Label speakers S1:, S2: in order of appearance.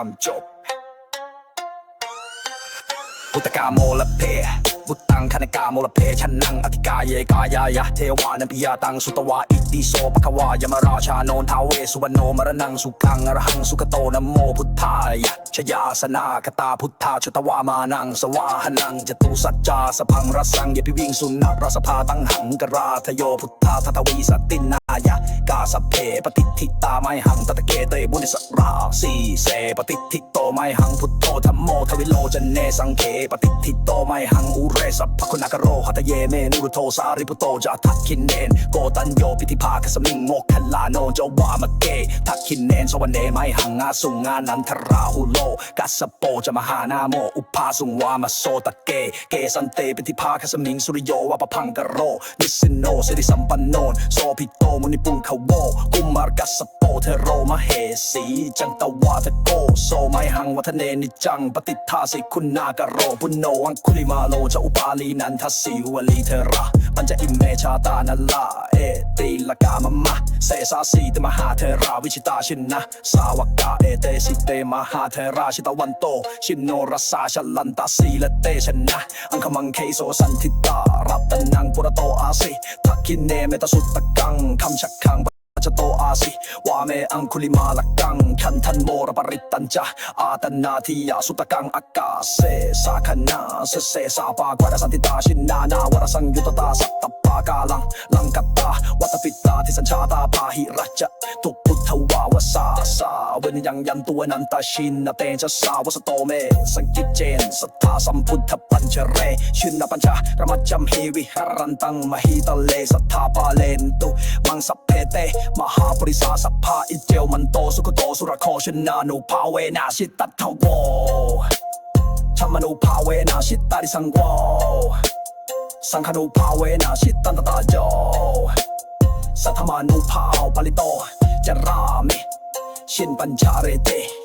S1: ทำจบพุทธกาโมลเพบุตังคณกาโมลเพชันนังอธิกายเยกายายะเทวานัมปิยาตังสุตวาอิติโสปะควายมราชาโนนทาเวสุวรรณโนมรณังสุขังอรหังสุขโตนโมพุทธายะชยาสนาคตาพุทธาชุตวามานังสวาหนังจตุสัจจาสพังรสังเยพิวิงสุนัรสภาตังหังกราทโยพุทธาทัตวีสตินายะกา สพเพปฏิทิตาไม่หังตตะเกเตบุนิสราสีเสปฏิทิโตไม่หังพุทโธธรรมโมทวิโลจเนสังเคปฏิทิโตไม่หังอุเรสัพพคุณากโรหัตเยเมนุรุโทสาริปุโตจะทักขินเนนโกตัญโยพิธิภาคสมิงโมกขลาโนจวามะเกทักขินเนนสวรรเนไม่หังอาสุงานันทราหุโลกัสสโปจะมหานาโมอุปาสุงวามโสตะเกเกสันเตปิธิภาคสมิงสุริโยวะปะพังกโรนิสินโนสิริสัมปันโนนโสภิโตมุนิปุงขโวกุมารกัสโปเทโรมาเหสีจันตวาทโกโสไมหังวัฒเนนิจังปฏิทาสิคุณากโรปุโนอังคุลิมาโลจะอุปาลีนันทสิวลีเทระปัญจอิมเมชาตานัลลาเอติลกามะมะเสสาสีตมหาเทราวิชิตาชินนะสาวกาเอเตสิเตมหาเทราชิตวันโต ชินโนรัสาชลันตาสีละเตชนะอังคมังเคโสสันทิตา รับตันังปุระโตอาสิทักขินเนเมตสุตตะกังคำชักขัง จะโตอาสิวาเมอังคุลิมาลักกังคันทันโมรปริตตันจะอาตันนาทิยาสุตกังอากาเสสาคนาเสเสสาปากวาดสันติตาชินนานาวรสังยุตตาสัตตปากาลังลังกัตตาวัตปิตาทิสัญชาตาปาหิรัจจะตุพุ ทวาวสาสาเวนยังยันตัวนันตาชินนาเตจะสาวสโตเมสังกิจเจนสัทธาสัมพุทธปัญจเร ชินนปัญชารมัจจำเฮวิหรันตังมหิตะเลสัทธาปาเลนตุมังสัพเพเต มหาปริสาสัพพาอิเจลมันโตสุขโตสุรโคชนานุภาเวนาชิตตัทโวธรรมนุภาเวนาชิตตาริสังโวสังฆนุภาเวนาชิตตันตตาโจสัทธมานุภาปาลิโต จารามิ